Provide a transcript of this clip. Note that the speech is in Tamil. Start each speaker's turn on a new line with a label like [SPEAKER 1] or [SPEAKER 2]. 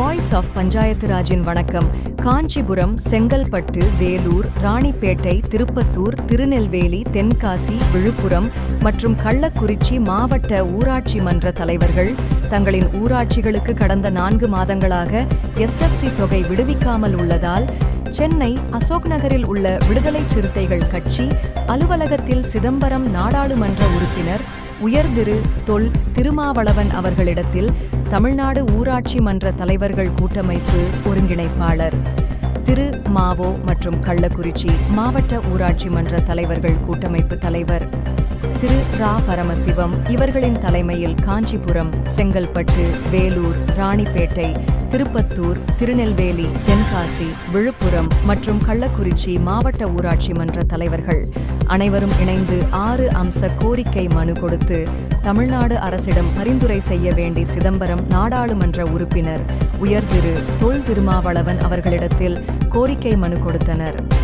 [SPEAKER 1] வாய்ஸ் ஆஃப் பஞ்சாயத்து ராஜின் வணக்கம். காஞ்சிபுரம் செங்கல்பட்டு வேலூர் ராணிப்பேட்டை திருப்பத்தூர் திருநெல்வேலி தென்காசி விழுப்புரம் மற்றும் கள்ளக்குறிச்சி மாவட்ட ஊராட்சி மன்ற தலைவர்கள் தங்களின் ஊராட்சிகளுக்கு கடந்த நான்கு மாதங்களாக எஸ்எஃப்சி தொகை விடுவிக்காமல் உள்ளதால் சென்னை அசோக் நகரில் உள்ள விடுதலை சிறுத்தைகள் கட்சி அலுவலகத்தில் சிதம்பரம் நாடாளுமன்ற உறுப்பினர் உயர்திரு தொல் திருமாவளவன் அவர்களிடத்தில் தமிழ்நாடு ஊராட்சி மன்ற தலைவர்கள் கூட்டமைப்பு ஒருங்கிணைப்பாளர். திரு மாவோ மற்றும் கள்ளக்குறிச்சி மாவட்ட ஊராட்சி மன்ற தலைவர்கள் கூட்டமைப்பு தலைவர். திரு ரா பரமசிவம் இவர்களின் தலைமையில் காஞ்சிபுரம் செங்கல்பட்டு வேலூர் ராணிப்பேட்டை திருப்பத்தூர் திருநெல்வேலி தென்காசி விழுப்புரம் மற்றும் கள்ளக்குறிச்சி மாவட்ட ஊராட்சி மன்ற தலைவர்கள் அனைவரும் இணைந்து ஆறு அம்ச கோரிக்கை மனு கொடுத்து தமிழ்நாடு அரசிடம் பரிந்துரை செய்ய வேண்டி சிதம்பரம் நாடாளுமன்ற உறுப்பினர் உயர்திரு தொல் திருமாவளவன் அவர்களிடத்தில் கோரிக்கை மனு கொடுத்தனர்.